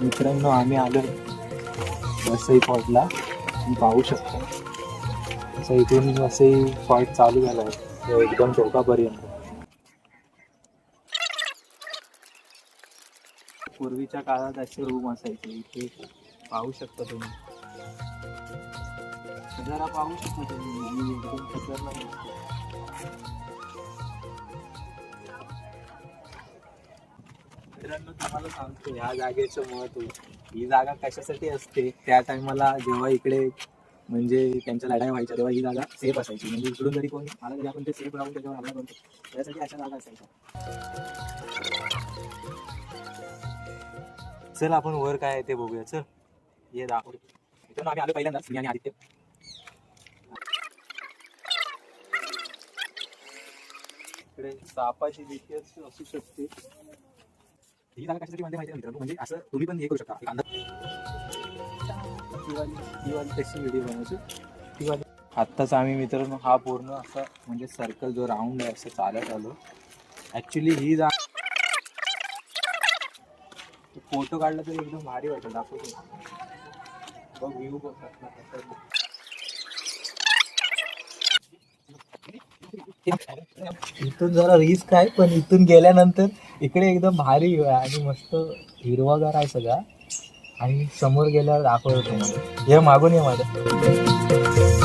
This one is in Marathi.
मित्रांनो आम्ही आलो वसई फॉर्टला तुम्ही पाहू शकता. असं इथून वसई फॉर्ट चालू झाला आहे. एकदम चौकापर्यंत. पूर्वीच्या काळात असे रूम असायचे. इथे पाहू शकता तुम्ही. जरा पाहू शकता तुम्ही. एकदम खतरनाक मित्रांनो तुम्हाला सांगतो ह्या जागेचं महत्त्व ही जागा कशासाठी असते? त्या टायमाला जेव्हा इकडे म्हणजे त्यांच्या लढाई व्हायच्या तेव्हा ही जागा सेफ असायची. म्हणजे इकडून जरी कोणी आला तरी आपण ते सेफ राहून त्याच्यावर हल्ला करतो त्यासाठी अशा जागा असायच्या. चल आपण वर काय आहे ते बघूया. चल ये दाखव मित्रांनो आम्ही आलो पहिल्यांदाच मी आणि आदित्य. इकडे सापाची भीती असू शकते. ही जागा कशासाठी म्हणते माहिती आहे मित्रांनो? म्हणजे असं तुम्ही पण हे करू शकता. अंदाज व्हिडिओ ती आत्ताच आम्ही मित्रांनो हा पूर्ण असा म्हणजे सर्कल जो राऊंड आहे असं चालत आलो. ऍक्च्युली ही जा फोटो काढला तरी एकदम भारी वाटतं दाखवतो. बघ व्ह्यू बघ इथून जरा रिस्क आहे पण इथून गेल्यानंतर इकडे एकदम भारी आहे आणि मस्त हिरवागार आहे सगळा. आणि समोर गेल्यावर दाखवतो हे मागून ये माझ्या.